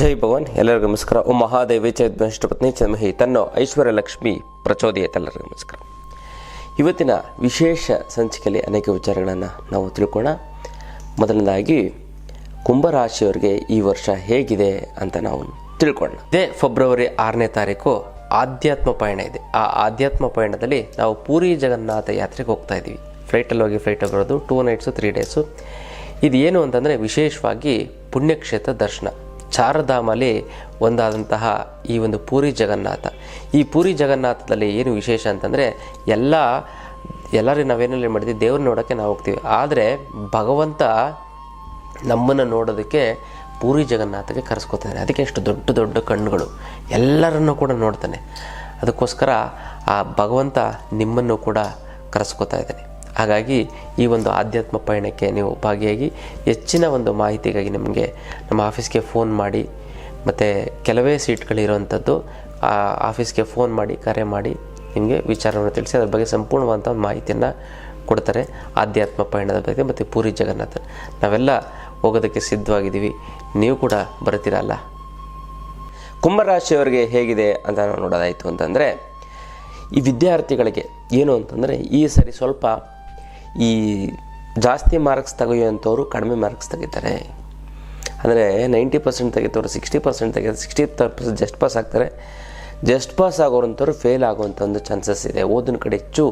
ಜೈ ಭವನ್ ಎಲ್ಲರಿಗೂ ನಮಸ್ಕಾರ. ಓ ಮಹಾದೇವಿ ಚೈದ್ಮೇಷ್ಟ ಪತ್ನಿ ಚನ್ಮಹಿ ತನ್ನೋ ಐಶ್ವರ್ಯ ಲಕ್ಷ್ಮಿ ಪ್ರಚೋದಯತೆ ಎಲ್ಲರಿಗೂ ನಮಸ್ಕಾರ. ಇವತ್ತಿನ ವಿಶೇಷ ಸಂಚಿಕೆಯಲ್ಲಿ ಅನೇಕ ವಿಚಾರಗಳನ್ನು ನಾವು ತಿಳ್ಕೋಣ ಮೊದಲನೇದಾಗಿ, ಕುಂಭರಾಶಿಯವರಿಗೆ ಈ ವರ್ಷ ಹೇಗಿದೆ ಅಂತ ನಾವು ತಿಳ್ಕೊಳ್ಳೋಣ. ಇದೇ ಫೆಬ್ರವರಿ ಆರನೇ ತಾರೀಕು ಆಧ್ಯಾತ್ಮ ಪಯಣ ಇದೆ. ಆ ಆಧ್ಯಾತ್ಮ ಪಯಣದಲ್ಲಿ ನಾವು ಪೂರಿ ಜಗನ್ನಾಥ ಯಾತ್ರೆಗೆ ಹೋಗ್ತಾ ಇದ್ದೀವಿ. ಫ್ಲೈಟಲ್ಲಿ ಹೋಗಿ ಫ್ಲೈಟಲ್ಲಿ ಬರೋದು ಟೂ ನೈಟ್ಸು ತ್ರೀ ಡೇಸು ಇದು ಏನು ಅಂತಂದರೆ ವಿಶೇಷವಾಗಿ ಪುಣ್ಯಕ್ಷೇತ್ರ ದರ್ಶನ. ಚಾರಧಾಮಲ್ಲಿ ಒಂದಾದಂತಹ ಈ ಒಂದು ಪೂರಿ ಜಗನ್ನಾಥ. ಈ ಪೂರಿ ಜಗನ್ನಾಥದಲ್ಲಿ ಏನು ವಿಶೇಷ ಅಂತಂದರೆ ಎಲ್ಲ ಎಲ್ಲರೂ ನಾವೇನಲ್ಲಿ ಮಾಡಿದ್ವಿ, ದೇವ್ರನ್ನ ನೋಡೋಕ್ಕೆ ನಾವು ಹೋಗ್ತೀವಿ. ಆದರೆ ಭಗವಂತ ನಮ್ಮನ್ನು ನೋಡೋದಕ್ಕೆ ಪೂರಿ ಜಗನ್ನಾಥಗೆ ಕರೆಸ್ಕೊತಾನೆ. ಅದಕ್ಕೆ ಎಷ್ಟು ದೊಡ್ಡ ದೊಡ್ಡ ಕಣ್ಣುಗಳು. ಎಲ್ಲರನ್ನೂ ಕೂಡ ನೋಡ್ತಾನೆ. ಅದಕ್ಕೋಸ್ಕರ ಆ ಭಗವಂತ ನಿಮ್ಮನ್ನು ಕೂಡ ಕರೆಸ್ಕೊತಾ ಇದ್ದಾನೆ. ಹಾಗಾಗಿ ಈ ಒಂದು ಆಧ್ಯಾತ್ಮ ಪಯಣಕ್ಕೆ ನೀವು ಭಾಗಿಯಾಗಿ ಹೆಚ್ಚಿನ ಒಂದು ಮಾಹಿತಿಗಾಗಿ ನಿಮಗೆ ನಮ್ಮ ಆಫೀಸ್ಗೆ ಫೋನ್ ಮಾಡಿ, ಮತ್ತು ಕೆಲವೇ ಸೀಟ್ಗಳಿರುವಂಥದ್ದು, ಆ ಆಫೀಸ್ಗೆ ಫೋನ್ ಮಾಡಿ, ಕರೆ ಮಾಡಿ ನಿಮಗೆ ವಿಚಾರವನ್ನು ತಿಳಿಸಿ, ಅದ್ರ ಬಗ್ಗೆ ಸಂಪೂರ್ಣವಾದಂಥ ಒಂದು ಮಾಹಿತಿಯನ್ನು ಕೊಡ್ತಾರೆ ಆಧ್ಯಾತ್ಮ ಪಯಣದ ಬಗ್ಗೆ ಮತ್ತು ಪೂರಿ ಜಗನ್ನಾಥ. ನಾವೆಲ್ಲ ಹೋಗೋದಕ್ಕೆ ಸಿದ್ಧವಾಗಿದ್ದೀವಿ. ನೀವು ಕೂಡ ಬರ್ತೀರಲ್ಲ ಕುಂಭರಾಶಿಯವರಿಗೆ ಹೇಗಿದೆ ಅಂತ ನಾವು ನೋಡೋದಾಯಿತು ಅಂತಂದರೆ, ಈ ವಿದ್ಯಾರ್ಥಿಗಳಿಗೆ ಏನು ಅಂತಂದರೆ, ಈ ಸರಿ ಸ್ವಲ್ಪ ಈ ಜಾಸ್ತಿ ಮಾರ್ಕ್ಸ್ ತೆಗೆಯುವಂಥವ್ರು ಕಡಿಮೆ ಮಾರ್ಕ್ಸ್ ತೆಗಿತಾರೆ. ಅಂದರೆ ನೈಂಟಿ ಪರ್ಸೆಂಟ್ ತೆಗಿತವ್ರು ಸಿಕ್ಸ್ಟಿ ಪರ್ಸೆಂಟ್ ತೆಗೆದು ಸಿಕ್ಸ್ಟಿ ಪರ್ಸೆಂಟ್ ಜಸ್ಟ್ ಪಾಸ್ ಆಗ್ತಾರೆ. ಜಸ್ಟ್ ಪಾಸ್ ಆಗೋರಂಥವ್ರು ಫೇಲ್ ಆಗುವಂಥ ಒಂದು ಚಾನ್ಸಸ್ ಇದೆ. ಓದಿನ ಕಡೆ ಹೆಚ್ಚು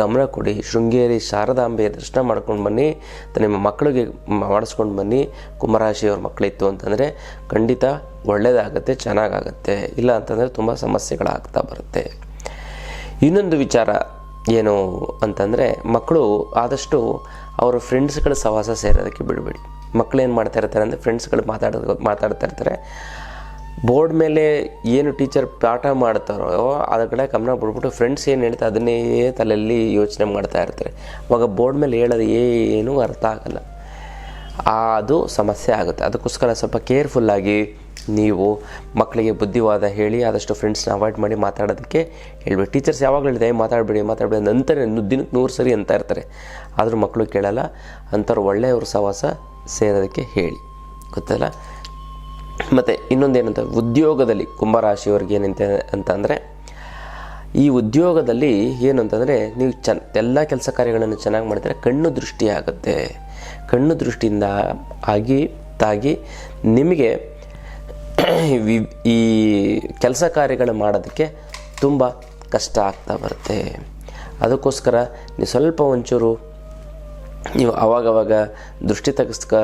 ಗಮನ ಕೊಡಿ. ಶೃಂಗೇರಿ ಶಾರದಾಂಬೆಯ ದರ್ಶನ ಮಾಡ್ಕೊಂಡು ಬನ್ನಿ. ಅಥವಾ ನಿಮ್ಮ ಮಕ್ಕಳಿಗೆ ಮಾಡಿಸ್ಕೊಂಡು ಬನ್ನಿ. ಕುಂಭರಾಶಿಯವ್ರ ಮಕ್ಕಳಿತ್ತು ಅಂತಂದರೆ ಖಂಡಿತ ಒಳ್ಳೆಯದಾಗತ್ತೆ ಚೆನ್ನಾಗಾಗತ್ತೆ. ಇಲ್ಲ ಅಂತಂದರೆ ತುಂಬ ಸಮಸ್ಯೆಗಳಾಗ್ತಾ ಬರುತ್ತೆ. ಇನ್ನೊಂದು ವಿಚಾರ. ಏನು ಅಂತಂದರೆ ಮಕ್ಕಳು ಆದಷ್ಟು ಅವರ ಫ್ರೆಂಡ್ಸ್ಗಳ ಸಹವಾಸ ಸೇರೋದಕ್ಕೆ ಬಿಡಬೇಡಿ. ಮಕ್ಕಳು ಏನು ಮಾಡ್ತಾ ಇರ್ತಾರೆ ಅಂದರೆ ಫ್ರೆಂಡ್ಸ್ಗಳು ಮಾತಾಡೋದು ಮಾತಾಡ್ತಾ ಇರ್ತಾರೆ. ಬೋರ್ಡ್ ಮೇಲೆ ಏನು ಟೀಚರ್ ಪಾಠ ಮಾಡ್ತಾರೋ ಅದರ ಕಡೆ ಗಮನ ಬಿಡ್ಬಿಟ್ಟು ಫ್ರೆಂಡ್ಸ್ ಏನು ಹೇಳ್ತಾರೆ ಅದನ್ನೇ ತಲೆಯಲ್ಲಿ ಯೋಚನೆ ಮಾಡ್ತಾ ಇರ್ತಾರೆ. ಅವಾಗ ಬೋರ್ಡ್ ಮೇಲೆ ಹೇಳೋದು ಏನೂ ಅರ್ಥ ಆಗಲ್ಲ. ಅದು ಸಮಸ್ಯೆ ಆಗುತ್ತೆ. ಅದಕ್ಕೋಸ್ಕರ ಸ್ವಲ್ಪ ಕೇರ್ಫುಲ್ಲಾಗಿ ನೀವು ಮಕ್ಕಳಿಗೆ ಬುದ್ಧಿವಾದ ಹೇಳಿ ಆದಷ್ಟು ಫ್ರೆಂಡ್ಸ್ನ ಅವಾಯ್ಡ್ ಮಾಡಿ ಮಾತಾಡೋದಕ್ಕೆ ಹೇಳ್ಬೇಕು. ಟೀಚರ್ಸ್ ಯಾವಾಗಲೂ ಹೇಳಿದೆ ಮಾತಾಡಬೇಡಿ ಮಾತಾಡಬೇಡಿ ನಂತರ ದಿನಕ್ಕೆ ನೂರು ಸರಿ ಅಂತ ಇರ್ತಾರೆ. ಆದರೂ ಮಕ್ಕಳು ಕೇಳಲ್ಲ, ಅಂಥವ್ರು ಒಳ್ಳೆಯವ್ರ ಸಹವಾಸ ಸೇರೋದಕ್ಕೆ ಹೇಳಿ. ಗೊತ್ತಲ್ಲ? ಮತ್ತು ಇನ್ನೊಂದೇನಂತ, ಉದ್ಯೋಗದಲ್ಲಿ ಕುಂಭರಾಶಿಯವ್ರಿಗೆ ಏನಂತ ಅಂತಂದರೆ, ಈ ಉದ್ಯೋಗದಲ್ಲಿ ಏನು ಅಂತಂದರೆ ನೀವು ಚೆನ್ನ ಎಲ್ಲ ಕೆಲಸ ಕಾರ್ಯಗಳನ್ನು ಚೆನ್ನಾಗಿ ಮಾಡಿದರೆ ಕಣ್ಣು ದೃಷ್ಟಿ ಆಗುತ್ತೆ ಕಣ್ಣು ದೃಷ್ಟಿಯಿಂದ ಆಗಿ, ತಾಗಿ ನಿಮಗೆ ಈ ಕೆಲಸ ಕಾರ್ಯಗಳು ಮಾಡೋದಕ್ಕೆ ತುಂಬ ಕಷ್ಟ ಆಗ್ತಾ ಬರುತ್ತೆ. ಅದಕ್ಕೋಸ್ಕರ ನೀವು ಸ್ವಲ್ಪ ಒಂಚೂರು ನೀವು ಅವಾಗವಾಗ ದೃಷ್ಟಿ ತೆಗೆಸ್ಕ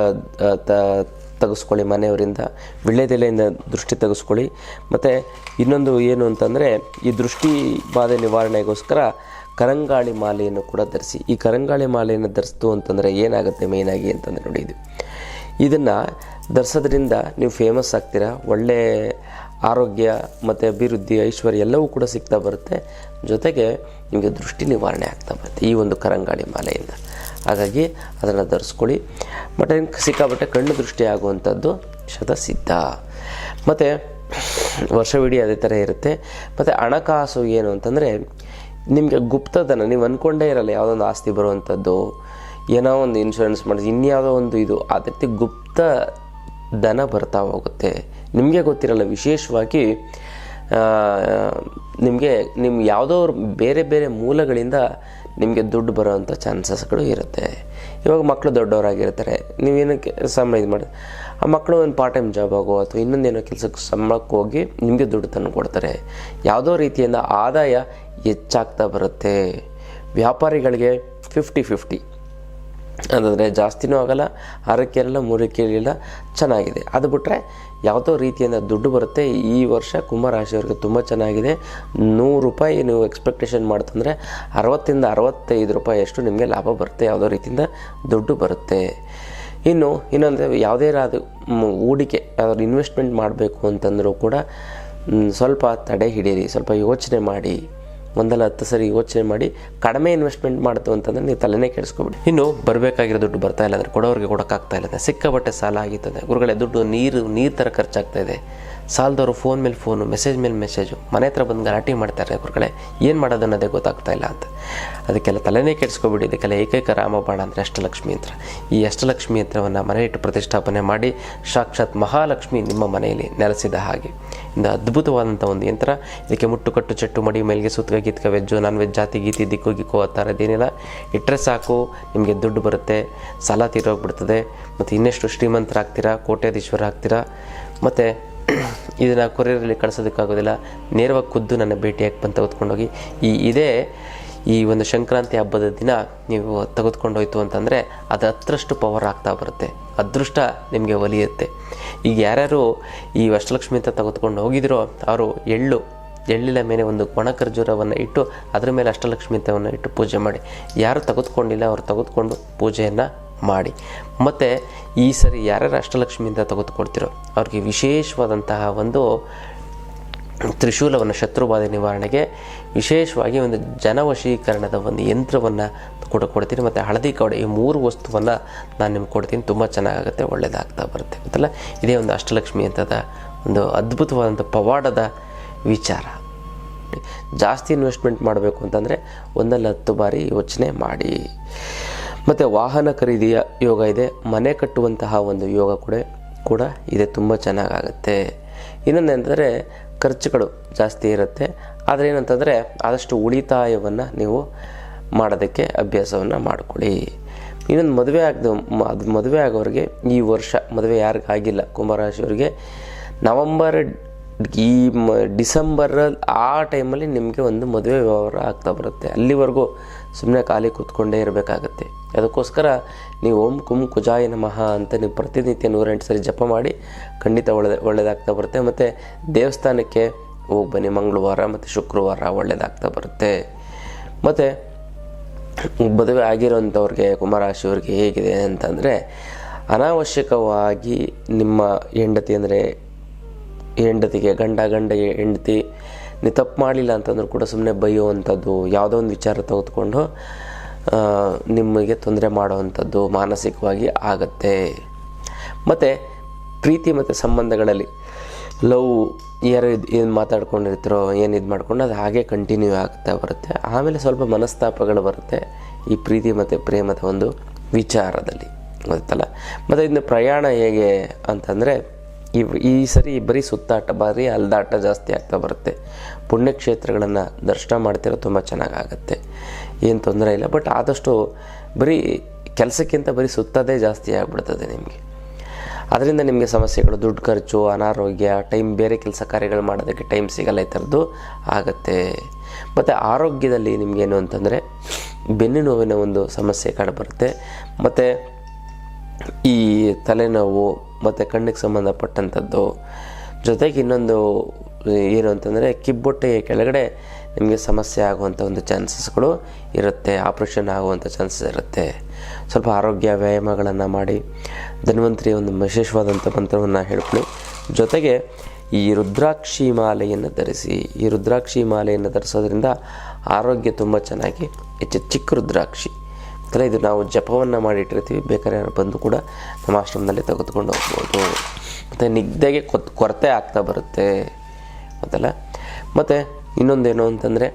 ತೆಗೆಸ್ಕೊಳ್ಳಿ ಮನೆಯವರಿಂದ ವಿಳ್ಳೆದೆಲೆಯಿಂದ ದೃಷ್ಟಿ ತೆಗೆಸ್ಕೊಳ್ಳಿ. ಮತ್ತು ಇನ್ನೊಂದು ಏನು ಅಂತಂದರೆ, ಈ ದೃಷ್ಟಿ ಬಾಧೆ ನಿವಾರಣೆಗೋಸ್ಕರ ಕರಂಗಾಳಿ ಮಾಲೆಯನ್ನು ಕೂಡ ಧರಿಸಿ. ಈ ಕರಂಗಾಳಿ ಮಾಲೆಯನ್ನು ಧರಿಸ್ತು ಅಂತಂದರೆ ಏನಾಗುತ್ತೆ ಮೇಯ್ನಾಗಿ ಅಂತಂದರೆ ನೋಡಿ ಇದು. ಇದನ್ನು ಧರಿಸೋದ್ರಿಂದ ನೀವು ಫೇಮಸ್ ಆಗ್ತೀರಾ? ಒಳ್ಳೆ ಆರೋಗ್ಯ ಮತ್ತು ಅಭಿವೃದ್ಧಿ, ಐಶ್ವರ್ಯ ಎಲ್ಲವೂ ಕೂಡ ಸಿಗ್ತಾ ಬರುತ್ತೆ. ಜೊತೆಗೆ ನಿಮಗೆ ದೃಷ್ಟಿ ನಿವಾರಣೆ ಆಗ್ತಾ ಬರುತ್ತೆ ಈ ಒಂದು ಕರಂಗಾಳಿ ಮಾಲೆಯಿಂದ. ಹಾಗಾಗಿ ಅದನ್ನು ಧರಿಸ್ಕೊಳ್ಳಿ. ಮತ್ತು ಸಿಕ್ಕಾಪಟ್ಟೆ ಕಣ್ಣು ದೃಷ್ಟಿ ಆಗುವಂಥದ್ದು ಶತಸಿದ್ಧ. ಮತ್ತು ವರ್ಷವಿಡೀ ಅದೇ ಥರ ಇರುತ್ತೆ. ಮತ್ತು ಹಣಕಾಸು ಏನು ಅಂತಂದರೆ ನಿಮಗೆ ಗುಪ್ತಧನ, ನೀವು ಅಂದ್ಕೊಂಡೇ ಇರಲ್ಲ ಯಾವುದೊಂದು ಆಸ್ತಿ ಬರುವಂಥದ್ದು, ಏನೋ ಒಂದು ಇನ್ಶೂರೆನ್ಸ್ ಮಾಡಿಸಿ ಇನ್ಯಾವುದೋ ಒಂದು ಇದು. ಅದಕ್ಕೆ ಗುಪ್ತ ಧನ ಬರ್ತಾ ಹೋಗುತ್ತೆ. ನಿಮಗೆ ಗೊತ್ತಿರಲ್ಲ, ವಿಶೇಷವಾಗಿ ನಿಮಗೆ ನಿಮ್ಮ ಯಾವುದೋ ಬೇರೆ ಬೇರೆ ಮೂಲಗಳಿಂದ ನಿಮಗೆ ದುಡ್ಡು ಬರೋವಂಥ ಚಾನ್ಸಸ್ಗಳು ಇರುತ್ತೆ. ಇವಾಗ ಮಕ್ಕಳು ದೊಡ್ಡವರಾಗಿರ್ತಾರೆ. ನೀವೇನಕ್ಕೆ ಸಂಬಳ ಇದು ಮಾಡಿ, ಆ ಮಕ್ಕಳು ಒಂದು ಪಾರ್ಟ್ ಟೈಮ್ ಜಾಬ್ ಆಗೋ ಅಥವಾ ಇನ್ನೊಂದೇನೋ ಕೆಲಸಕ್ಕೆ ಸಂಬಳಕ್ಕೆ ಹೋಗಿ ನಿಮಗೆ ದುಡ್ಡು ತಂದು ಕೊಡ್ತಾರೆ. ಯಾವುದೋ ರೀತಿಯಿಂದ ಆದಾಯ ಹೆಚ್ಚಾಗ್ತಾ ಬರುತ್ತೆ. ವ್ಯಾಪಾರಿಗಳಿಗೆ ಫಿಫ್ಟಿ ಫಿಫ್ಟಿ ಅಂತಂದರೆ ಜಾಸ್ತಿನೂ ಆಗಲ್ಲ, ಆರಕ್ಕೆ ಇರಲ್ಲ ಮೂರಕ್ಕೆ ಇರಲಿಲ್ಲ ಚೆನ್ನಾಗಿದೆ. ಅದು ಬಿಟ್ಟರೆ ಯಾವುದೋ ರೀತಿಯಿಂದ ದುಡ್ಡು ಬರುತ್ತೆ. ಈ ವರ್ಷ ಕುಂಭರಾಶಿಯವ್ರಿಗೆ ತುಂಬ ಚೆನ್ನಾಗಿದೆ. ನೂರು ರೂಪಾಯಿ ನೀವು ಎಕ್ಸ್ಪೆಕ್ಟೇಷನ್ ಮಾಡ್ತಂದರೆ ಅರವತ್ತಿಂದ ಅರವತ್ತೈದು ರೂಪಾಯಿಯಷ್ಟು ನಿಮಗೆ ಲಾಭ ಬರುತ್ತೆ, ಯಾವುದೋ ರೀತಿಯಿಂದ ದುಡ್ಡು ಬರುತ್ತೆ. ಇನ್ನು ಇನ್ನೊಂದು ಯಾವುದೇ ರಾದ ಹೂಡಿಕೆ, ಯಾವ್ದಾದ್ರು ಇನ್ವೆಸ್ಟ್ಮೆಂಟ್ ಮಾಡಬೇಕು ಅಂತಂದರೂ ಕೂಡ ಸ್ವಲ್ಪ ತಡೆ ಹಿಡೀರಿ, ಸ್ವಲ್ಪ ಯೋಚನೆ ಮಾಡಿ. ಒಂದಲ್ಲ ಹತ್ತು ಸರಿ ಯೋಚನೆ ಮಾಡಿ ಕಡಿಮೆ ಇನ್ವೆಸ್ಟ್ಮೆಂಟ್ ಮಾಡ್ತು ಅಂತಂದ್ರೆ ನೀವು ತಲೆನೇ ಕೆಡಿಸ್ಕೊಬಿಡಿ. ಇನ್ನು ಬರಬೇಕಾಗಿರೋ ದುಡ್ಡು ಬರ್ತಾ ಇಲ್ಲ ಅಂದರೆ ಕೊಡೋರಿಗೆ ಕೊಡೋಕ್ಕಾಗ್ತಾ ಇಲ್ಲ. ಸಿಕ್ಕ ಸಿಕ್ಕಾಪಟ್ಟೆ ಸಾಲ ಆಗಿತ್ತದೆ ಗುರುಗಳೇ, ದುಡ್ಡು ನೀರು ನೀರು ಥರ ಖರ್ಚಾಗ್ತಾ ಇದೆ. ಸಾಲದವರು ಫೋನ್ ಮೇಲೆ ಫೋನು ಮೆಸೇಜ್ ಮೇಲೆ ಮೆಸೇಜು ಮನೆ ಹತ್ರ ಬಂದು ಗಲಾಟೆ ಮಾಡ್ತಾರೆ ಗುರುಗಳೇ, ಏನು ಮಾಡೋದು ಅನ್ನೋದೇ ಗೊತ್ತಾಗ್ತಾ ಇಲ್ಲ ಅಂತ. ಅದಕ್ಕೆಲ್ಲ ತಲೆನೇ ಕೆಡಿಸ್ಕೊಬಿಡಿ, ಇದಕ್ಕೆಲ್ಲ ಏಕೈಕ ರಾಮಬಾಣ ಅಂದರೆ ಅಷ್ಟಲಕ್ಷ್ಮಿ ಯಂತ್ರ ಈ ಅಷ್ಟಲಕ್ಷ್ಮಿ ಯಂತ್ರವನ್ನು ಮನೆ ಇಟ್ಟು ಪ್ರತಿಷ್ಠಾಪನೆ ಮಾಡಿ, ಸಾಕ್ಷಾತ್ ಮಹಾಲಕ್ಷ್ಮಿ ನಿಮ್ಮ ಮನೆಯಲ್ಲಿ ನೆಲೆಸಿದ ಹಾಗೆ. ಇಂದ ಅದ್ಭುತವಾದಂಥ ಒಂದು ಯಂತ್ರ. ಇದಕ್ಕೆ ಮುಟ್ಟುಕಟ್ಟು ಚಟ್ಟು ಮಡಿ ಮೇಲ್ಗೆ ಸುತ್ತಗ ಗೀತ್ಕ ವೆಜ್ಜು ನಾನ್ ವೆಜ್ ಜಾತಿ ಗೀತಿ ದಿಕ್ಕು ಗಿಕ್ಕು ಆ ಥರದ್ದೇನಿಲ್ಲ ಇಟ್ಟರೆ ಸಾಕು, ನಿಮಗೆ ದುಡ್ಡು ಬರುತ್ತೆ, ಸಾಲ ತೀರೋಗ್ಬಿಡ್ತದೆ. ಮತ್ತು ಇನ್ನೆಷ್ಟು ಶ್ರೀಮಂತರಾಗ್ತೀರಾ, ಕೋಟ್ಯಾಧೀಶ್ವರ ಆಗ್ತೀರಾ, ಮತ್ತು ಇದನ್ನು ಕೊರಿಯರಲ್ಲಿ ಕಳಿಸೋದಕ್ಕಾಗೋದಿಲ್ಲ. ನೇರವಾಗಿ ಖುದ್ದು ನನ್ನ ಭೇಟಿಯಾಗಿ ಬಂದು ತೆಗೆದುಕೊಂಡೋಗಿ. ಈ ಇದೇ ಈ ಒಂದು ಸಂಕ್ರಾಂತಿ ಹಬ್ಬದ ದಿನ ನೀವು ತೆಗೆದುಕೊಂಡೋಯ್ತು ಅಂತಂದರೆ ಅದು ಹತ್ತರಷ್ಟು ಪವರ್ ಆಗ್ತಾ ಬರುತ್ತೆ. ಅದೃಷ್ಟ ನಿಮಗೆ ಒಲಿಯುತ್ತೆ. ಈಗ ಯಾರ್ಯಾರು ಈ ಅಷ್ಟಲಕ್ಷ್ಮಿ ಅಂತ ತೆಗೆದುಕೊಂಡು ಹೋಗಿದ್ರೋ ಅವರು ಎಳ್ಳು, ಎಳ್ಳಿನ ಮೇಲೆ ಒಂದು ಒಣ ಖರ್ಜೂರವನ್ನು ಇಟ್ಟು ಅದರ ಮೇಲೆ ಅಷ್ಟಲಕ್ಷ್ಮಿ ಅಂತವನ್ನು ಇಟ್ಟು ಪೂಜೆ ಮಾಡಿ. ಯಾರು ತೆಗೆದುಕೊಂಡಿಲ್ಲ, ಅವರು ತೆಗೆದುಕೊಂಡು ಪೂಜೆಯನ್ನು ಮಾಡಿ. ಮತ್ತು ಈ ಸರಿ ಯಾರ್ಯಾರು ಅಷ್ಟಲಕ್ಷ್ಮಿಯಿಂದ ತೆಗೆದುಕೊಳ್ತಿರೋ ಅವ್ರಿಗೆ ವಿಶೇಷವಾದಂತಹ ಒಂದು ತ್ರಿಶೂಲವನ್ನು ಶತ್ರುಬಾಧೆ ನಿವಾರಣೆಗೆ ವಿಶೇಷವಾಗಿ ಒಂದು ಜನವಶೀಕರಣದ ಒಂದು ಯಂತ್ರವನ್ನು ಕೂಡ ಕೊಡ್ತೀನಿ. ಮತ್ತು ಹಳದಿ ಕವಡೆ ಈ ಮೂರು ವಸ್ತುವನ್ನು ನಾನು ನಿಮ್ಗೆ ಕೊಡ್ತೀನಿ. ತುಂಬ ಚೆನ್ನಾಗಾಗುತ್ತೆ ಒಳ್ಳೆಯದಾಗ್ತಾ ಬರುತ್ತೆ ಗೊತ್ತಲ್ಲ? ಇದೇ ಒಂದು ಅಷ್ಟಲಕ್ಷ್ಮಿ ಅಂತದ ಒಂದು ಅದ್ಭುತವಾದಂಥ ಪವಾಡದ ವಿಚಾರ. ಜಾಸ್ತಿ ಇನ್ವೆಸ್ಟ್ಮೆಂಟ್ ಮಾಡಬೇಕು ಅಂತಂದರೆ ಒಂದಲ್ಲ ಹತ್ತು ಬಾರಿ ಯೋಚನೆ ಮಾಡಿ. ಮತ್ತು ವಾಹನ ಖರೀದಿಯ ಯೋಗ ಇದೆ. ಮನೆ ಕಟ್ಟುವಂತಹ ಒಂದು ಯೋಗ ಕೂಡ ಕೂಡ ಇದೆ. ತುಂಬ ಚೆನ್ನಾಗಾಗುತ್ತೆ. ಇನ್ನೊಂದೆಂದರೆ ಖರ್ಚುಗಳು ಜಾಸ್ತಿ ಇರುತ್ತೆ. ಆದರೆ ಏನಂತಂದರೆ, ಆದಷ್ಟು ಉಳಿತಾಯವನ್ನು ನೀವು ಮಾಡೋದಕ್ಕೆ ಅಭ್ಯಾಸವನ್ನು ಮಾಡಿಕೊಳ್ಳಿ. ಇನ್ನೊಂದು ಮದುವೆ ಆಗದ, ಅದು ಮದುವೆ ಆಗೋರಿಗೆ ಈ ವರ್ಷ, ಮದುವೆ ಯಾರಿಗಾಗಿಲ್ಲ, ಕುಂಭರಾಶಿಯವರಿಗೆ, ನವಂಬರ್, ಈ ಮ, ಡಿಸೆಂಬರ್ ಆ ಟೈಮಲ್ಲಿ ನಿಮಗೆ ಒಂದು ಮದುವೆ ವ್ಯವಹಾರ ಆಗ್ತಾ ಬರುತ್ತೆ. ಅಲ್ಲಿವರೆಗೂ ಸುಮ್ಮನೆ ಖಾಲಿ ಕೂತ್ಕೊಂಡೇ ಇರಬೇಕಾಗತ್ತೆ. ಅದಕ್ಕೋಸ್ಕರ ನೀವು ಓಂ ಕುಂ ಕುಜಾಯ ನಮಃ ಅಂತ ನೀವು ಪ್ರತಿನಿತ್ಯ ನೂರೆಂಟು ಸರಿ ಜಪ ಮಾಡಿ ಖಂಡಿತ ಒಳ್ಳೆ ಒಳ್ಳೆಯದಾಗ್ತಾ ಬರುತ್ತೆ. ಮತ್ತು ದೇವಸ್ಥಾನಕ್ಕೆ ಹೋಗಿ ಬನ್ನಿ. ಮಂಗಳವಾರ ಮತ್ತು ಶುಕ್ರವಾರ ಒಳ್ಳೆಯದಾಗ್ತಾ ಬರುತ್ತೆ. ಮತ್ತು ಮದುವೆ ಆಗಿರೋಂಥವ್ರಿಗೆ ಕುಮಾರಾಶಿಯವ್ರಿಗೆ ಹೇಗಿದೆ ಅಂತಂದರೆ, ಅನಾವಶ್ಯಕವಾಗಿ ನಿಮ್ಮ ಹೆಂಡತಿ ಅಂದರೆ ಹೆಂಡತಿಗೆ, ಗಂಡ ಗಂಡ ಹೆಂಡತಿ, ನೀ ತಪ್ಪು ಮಾಡಲಿಲ್ಲ ಅಂತಂದ್ರೂ ಕೂಡ ಸುಮ್ಮನೆ ಬೈಯುವಂಥದ್ದು ಯಾವುದೋ ಒಂದು ವಿಚಾರ ತೆಗೆದುಕೊಂಡು ನಿಮಗೆ ತೊಂದರೆ ಮಾಡುವಂಥದ್ದು ಮಾನಸಿಕವಾಗಿ ಆಗತ್ತೆ. ಮತ್ತು ಪ್ರೀತಿ ಮತ್ತು ಸಂಬಂಧಗಳಲ್ಲಿ ಲವ್ ಯಾರು ಇದು ಏನು ಮಾತಾಡ್ಕೊಂಡಿರ್ತಾರೋ, ಏನು ಇದು ಮಾಡ್ಕೊಂಡು ಅದು ಹಾಗೆ ಕಂಟಿನ್ಯೂ ಆಗ್ತಾ ಬರುತ್ತೆ. ಆಮೇಲೆ ಸ್ವಲ್ಪ ಮನಸ್ತಾಪಗಳು ಬರುತ್ತೆ ಈ ಪ್ರೀತಿ ಮತ್ತು ಪ್ರೇಮದ ಒಂದು ವಿಚಾರದಲ್ಲಿ. ಗೊತ್ತಲ್ಲ? ಮತ್ತು ಇನ್ನು ಪ್ರಯಾಣ ಹೇಗೆ ಅಂತಂದರೆ ಈ ಈ ಸರಿ ಬರೀ ಸುತ್ತಾಟ, ಬರೀ ಅಲ್ದಾಟ ಜಾಸ್ತಿ ಆಗ್ತಾ ಬರುತ್ತೆ. ಪುಣ್ಯಕ್ಷೇತ್ರಗಳನ್ನು ದರ್ಶನ ಮಾಡ್ತಿರೋ ತುಂಬ ಚೆನ್ನಾಗಾಗತ್ತೆ. ಏನು ತೊಂದರೆ ಇಲ್ಲ. ಬಟ್ ಆದಷ್ಟು ಬರೀ ಕೆಲಸಕ್ಕಿಂತ ಬರೀ ಸುತ್ತದೇ ಜಾಸ್ತಿ ಆಗಿಬಿಡ್ತದೆ ನಿಮಗೆ. ಅದರಿಂದ ನಿಮಗೆ ಸಮಸ್ಯೆಗಳು, ದುಡ್ಡು ಖರ್ಚು, ಅನಾರೋಗ್ಯ ಟೈಮ್ ಬೇರೆ ಕೆಲಸ ಕಾರ್ಯಗಳು ಮಾಡೋದಕ್ಕೆ ಟೈಮ್ ಸಿಗಲ್ಲ ಈ ಥರದ್ದು ಆಗುತ್ತೆ. ಮತ್ತು ಆರೋಗ್ಯದಲ್ಲಿ ನಿಮಗೇನು ಅಂತಂದರೆ ಬೆನ್ನು ನೋವಿನ ಒಂದು ಸಮಸ್ಯೆ ಕಂಡುಬರುತ್ತೆ ಮತ್ತು ಈ ತಲೆನೋವು ಮತ್ತು ಕಣ್ಣಿಗೆ ಸಂಬಂಧಪಟ್ಟಂಥದ್ದು ಜೊತೆಗೆ ಇನ್ನೊಂದು ಏನು ಅಂತಂದರೆ ಕಿಬ್ಬೊಟ್ಟೆಯ ಕೆಳಗಡೆ ನಿಮಗೆ ಸಮಸ್ಯೆ ಆಗುವಂಥ ಒಂದು ಚಾನ್ಸಸ್ಗಳು ಇರುತ್ತೆ ಆಪ್ರೇಷನ್ ಆಗುವಂಥ ಚಾನ್ಸಸ್ ಇರುತ್ತೆ. ಸ್ವಲ್ಪ ಆರೋಗ್ಯ ವ್ಯಾಯಾಮಗಳನ್ನು ಮಾಡಿ, ಧನ್ವಂತರಿ ಒಂದು ವಿಶೇಷವಾದಂಥ ಮಂತ್ರವನ್ನು ಹೇಳ್ಕೊಳ್ಳಿ. ಜೊತೆಗೆ ಈ ರುದ್ರಾಕ್ಷಿ ಮಾಲೆಯನ್ನು ಧರಿಸಿ, ಈ ರುದ್ರಾಕ್ಷಿ ಮಾಲೆಯನ್ನು ಧರಿಸೋದ್ರಿಂದ ಆರೋಗ್ಯ ತುಂಬ ಚೆನ್ನಾಗಿ, ಹೆಚ್ಚು ಚಿಕ್ಕ ರುದ್ರಾಕ್ಷಿ. ಅಂದರೆ ಇದು ನಾವು ಜಪವನ್ನು ಮಾಡಿಟ್ಟಿರ್ತೀವಿ ಬೇಕಾದ್ರೆ ಬಂದು ಕೂಡ ನಮ್ಮ ಆಶ್ರಮದಲ್ಲಿ ತೆಗೆದುಕೊಂಡು ಹೋಗ್ಬೋದು. ಮತ್ತು ನಿದ್ದೆಗೆ ಕೊತ್, ಕೊರತೆ ಆಗ್ತಾ ಬರುತ್ತೆ. ಗೊತ್ತಲ್ಲ ಮತ್ತು ಇನ್ನೊಂದೇನು ಅಂತಂದರೆ,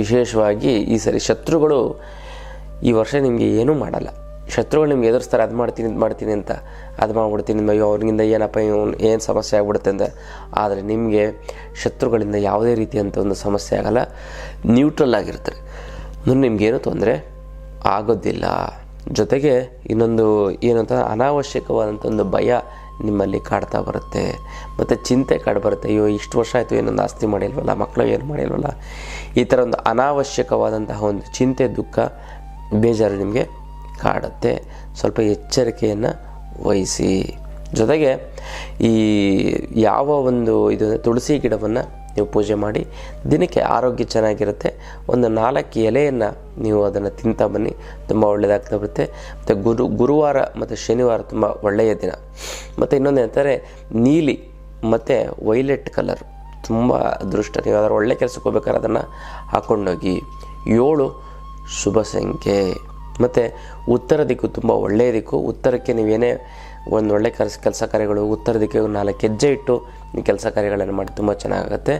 ವಿಶೇಷವಾಗಿ ಈ ಸರಿ ಶತ್ರುಗಳು ಈ ವರ್ಷ ನಿಮಗೆ ಏನೂ ಮಾಡಲ್ಲ. ಶತ್ರುಗಳು ನಿಮ್ಗೆ ಎದುರಿಸ್ತಾರೆ, ಅದು ಮಾಡ್ತೀನಿ, ಇದು ಮಾಡ್ತೀನಿ ಅಂತ ಅದು ಮಾಡ್ಬಿಡ್ತೀನಿ ಅಯ್ಯೋ, ಅವ್ರಿಗಿಂದ ಏನಪ್ಪ, ಇವ್ನು ಏನು ಸಮಸ್ಯೆ ಆಗ್ಬಿಡುತ್ತೆ ಅಂತ ಆದರೆ ನಿಮಗೆ ಶತ್ರುಗಳಿಂದ ಯಾವುದೇ ರೀತಿಯಂಥ ಒಂದು ಸಮಸ್ಯೆ ಆಗಲ್ಲ ನ್ಯೂಟ್ರಲ್ ಆಗಿರ್ತಾರೆ. ಮುಂದೆ ನಿಮಗೇನು ತೊಂದರೆ ಆಗೋದಿಲ್ಲ. ಜೊತೆಗೆ ಇನ್ನೊಂದು ಏನಂತ ಅನಾವಶ್ಯಕವಾದಂಥ ಒಂದು ಭಯ ನಿಮ್ಮಲ್ಲಿ ಕಾಡ್ತಾ ಬರುತ್ತೆ, ಮತ್ತು ಚಿಂತೆ ಕಾಡು ಬರುತ್ತೆ. ಅಯ್ಯೋ, ಇಷ್ಟು ವರ್ಷ ಆಯಿತು ಏನೊಂದು ಆಸ್ತಿ ಮಾಡಿಲ್ವಲ್ಲ ಮಕ್ಕಳು ಏನು ಮಾಡಿಲ್ವಲ್ಲ? ಈ ಥರ ಒಂದು ಅನಾವಶ್ಯಕವಾದಂತಹ ಒಂದು ಚಿಂತೆ, ದುಃಖ, ಬೇಜಾರು ನಿಮಗೆ ಕಾಡುತ್ತೆ. ಸ್ವಲ್ಪ ಎಚ್ಚರಿಕೆಯನ್ನು ವಹಿಸಿ. ಜೊತೆಗೆ ಈ ಯಾವ ಒಂದು ಇದು ತುಳಸಿ ಗಿಡವನ್ನು ನೀವು ಪೂಜೆ ಮಾಡಿ, ದಿನಕ್ಕೆ ಆರೋಗ್ಯ ಚೆನ್ನಾಗಿರುತ್ತೆ. ಒಂದು ನಾಲ್ಕು ಎಲೆಯನ್ನು ನೀವು ಅದನ್ನು ತಿಂತಾ ಬನ್ನಿ, ತುಂಬ ಒಳ್ಳೆಯದಾಗ್ತಾ ಬರುತ್ತೆ. ಮತ್ತು ಗುರು, ಗುರುವಾರ ಮತ್ತು ಶನಿವಾರ ತುಂಬ ಒಳ್ಳೆಯ ದಿನ. ಮತ್ತು ಇನ್ನೊಂದು ಏನಂತಾರೆ ನೀಲಿ ಮತ್ತು ವೈಲೆಟ್ ಕಲರ್ ತುಂಬ ಅದೃಷ್ಟ. ನೀವು ಅದರ ಒಳ್ಳೆ ಕೆಲಸಕ್ಕೆ ಹೋಗ್ಬೇಕಾದ್ರೆ ಅದನ್ನು ಹಾಕ್ಕೊಂಡೋಗಿ ಏಳು ಶುಭ ಸಂಖ್ಯೆ ಮತ್ತು ಉತ್ತರ ದಿಕ್ಕು ತುಂಬ ಒಳ್ಳೆಯ ದಿಕ್ಕು. ಉತ್ತರಕ್ಕೆ ನೀವೇನೇ ಒಂದು ಒಳ್ಳೆ ಕೆಲಸ ಕೆಲಸ ಕಾರ್ಯಗಳು ಉತ್ತರ ದಿಕ್ಕಿಗೆ ನಾಲ್ಕು ಹೆಜ್ಜೆ ಇಟ್ಟು ನೀವು ಕೆಲಸ ಕಾರ್ಯಗಳನ್ನು ಮಾಡಿ ತುಂಬ ಚೆನ್ನಾಗುತ್ತೆ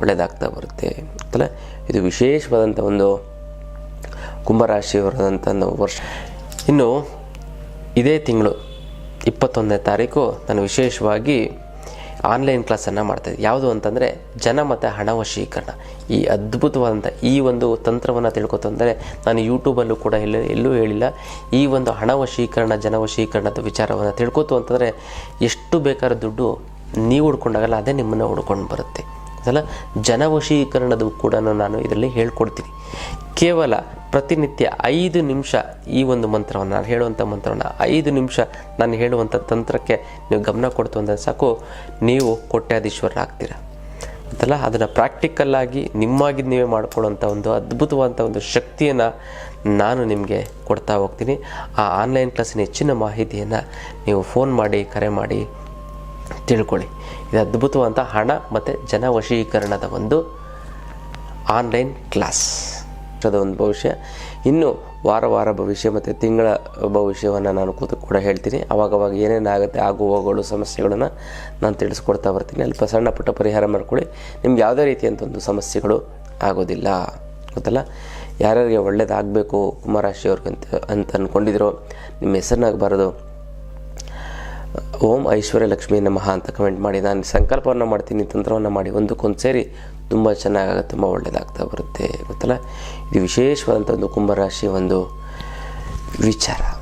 ಒಳ್ಳೆಯದಾಗ್ತಾ ಬರುತ್ತೆ ಅಂತಲ್ಲ ಇದು ವಿಶೇಷವಾದಂಥ ಒಂದು ಕುಂಭರಾಶಿಯವರದಂಥ ವರ್ಷ. ಇನ್ನು ಇದೇ ತಿಂಗಳು ಇಪ್ಪತ್ತೊಂದನೇ ತಾರೀಕು ನಾನು ವಿಶೇಷವಾಗಿ ಆನ್ಲೈನ್ ಕ್ಲಾಸನ್ನು ಮಾಡ್ತಾಯಿದ್ದೆ ಯಾವುದು ಅಂತಂದರೆ ಜನ ಮತ್ತು ಹಣ ವಶೀಕರಣ. ಈ ಅದ್ಭುತವಾದಂಥ ಈ ಒಂದು ತಂತ್ರವನ್ನು ತಿಳ್ಕೊತಂದರೆ ನಾನು ಯೂಟ್ಯೂಬಲ್ಲೂ ಕೂಡ ಎಲ್ಲೂ ಎಲ್ಲೂ ಹೇಳಿಲ್ಲ. ಈ ಒಂದು ಹಣ ವಶೀಕರಣ, ಜನ ವಶೀಕರಣದ ವಿಚಾರವನ್ನು ತಿಳ್ಕೊತು ಅಂತಂದರೆ ಎಷ್ಟು ಬೇಕಾದ ದುಡ್ಡು ನೀವು ಹುಡ್ಕೊಂಡಾಗಲ್ಲ, ಅದೇ ನಿಮ್ಮನ್ನು ಹುಡ್ಕೊಂಡು ಬರುತ್ತೆ. ಅದಲ್ಲ ಜನವಶೀಕರಣದ ಕೂಡ ನಾನು ಇದರಲ್ಲಿ ಹೇಳ್ಕೊಡ್ತೀನಿ. ಕೇವಲ ಪ್ರತಿನಿತ್ಯ ಐದು ನಿಮಿಷ ಈ ಒಂದು ಮಂತ್ರವನ್ನು ನಾನು ಹೇಳುವಂಥ ಮಂತ್ರವನ್ನು ಐದು ನಿಮಿಷ ನಾನು ಹೇಳುವಂಥ ತಂತ್ರಕ್ಕೆ ನೀವು ಗಮನ ಕೊಡ್ತು ಅಂದರೆ ಸಾಕು, ನೀವು ಕೋಟ್ಯಾಧೀಶ್ವರರಾಗ್ತೀರ. ಅಂತಲ್ಲ ಅದನ್ನು ಪ್ರಾಕ್ಟಿಕಲ್ಲಾಗಿ ನಿಮ್ಮಾಗಿ ನೀವೇ ಮಾಡ್ಕೊಳ್ಳೋಂಥ ಒಂದು ಅದ್ಭುತವಾದಂಥ ಒಂದು ಶಕ್ತಿಯನ್ನು ನಾನು ನಿಮಗೆ ಕೊಡ್ತಾ ಹೋಗ್ತೀನಿ. ಆ ಆನ್ಲೈನ್ ಕ್ಲಾಸಿನ ಹೆಚ್ಚಿನ ಮಾಹಿತಿಯನ್ನು ನೀವು ಫೋನ್ ಮಾಡಿ, ಕರೆ ಮಾಡಿ ತಿಳ್ಕೊಳ್ಳಿ. ಇದು ಅದ್ಭುತವಾದಂಥ ಹಣ ಮತ್ತು ಜನ ವಶೀಕರಣದ ಒಂದು ಆನ್ಲೈನ್ ಕ್ಲಾಸ್ ಅದರ ಒಂದು ಭವಿಷ್ಯ. ಇನ್ನು ವಾರ ವಾರ ಭವಿಷ್ಯ ಮತ್ತು ತಿಂಗಳ ಭವಿಷ್ಯವನ್ನು ನಾನು ಕೂತು ಕೂಡ ಹೇಳ್ತೀನಿ. ಅವಾಗವಾಗ ಏನೇನಾಗುತ್ತೆ ಆಗು ಹೋಗೋಳು ಸಮಸ್ಯೆಗಳನ್ನು ನಾನು ತಿಳಿಸ್ಕೊಡ್ತಾ ಬರ್ತೀನಿ. ಅಲ್ಪ ಸಣ್ಣ ಪುಟ್ಟ ಪರಿಹಾರ ಮಾಡ್ಕೊಳ್ಳಿ. ನಿಮ್ಗೆ ಯಾವುದೇ ರೀತಿಯಂಥ ಒಂದು ಸಮಸ್ಯೆಗಳು ಆಗೋದಿಲ್ಲ. ಗೊತ್ತಲ್ಲ? ಯಾರ್ಯಾರಿಗೆ ಒಳ್ಳೇದಾಗಬೇಕು ಕುಮಾರಾಶಿಯವ್ರಿಗೆ ಅಂತ ಅಂತ ಅಂದ್ಕೊಂಡಿದ್ರು ನಿಮ್ಮ ಹೆಸರನ್ನಾಗಬಾರ್ದು ಓಂ ಐಶ್ವರ್ಯ ಲಕ್ಷ್ಮೀ ನಮಃ ಅಂತ ಕಮೆಂಟ್ ಮಾಡಿ. ನಾನು ಸಂಕಲ್ಪವನ್ನು ಮಾಡ್ತೀನಿ, ತಂತ್ರವನ್ನು ಮಾಡಿ, ಒಂದಕ್ಕೊಂದು ಸೇರಿ ತುಂಬ ಚೆನ್ನಾಗಾಗುತ್ತೆ, ತುಂಬ ಒಳ್ಳೆಯದಾಗ್ತಾ ಬರುತ್ತೆ. ಗೊತ್ತಲ್ಲ? ಇದು ವಿಶೇಷವಾದಂಥ ಒಂದು ಕುಂಭರಾಶಿ ಒಂದು ವಿಚಾರ.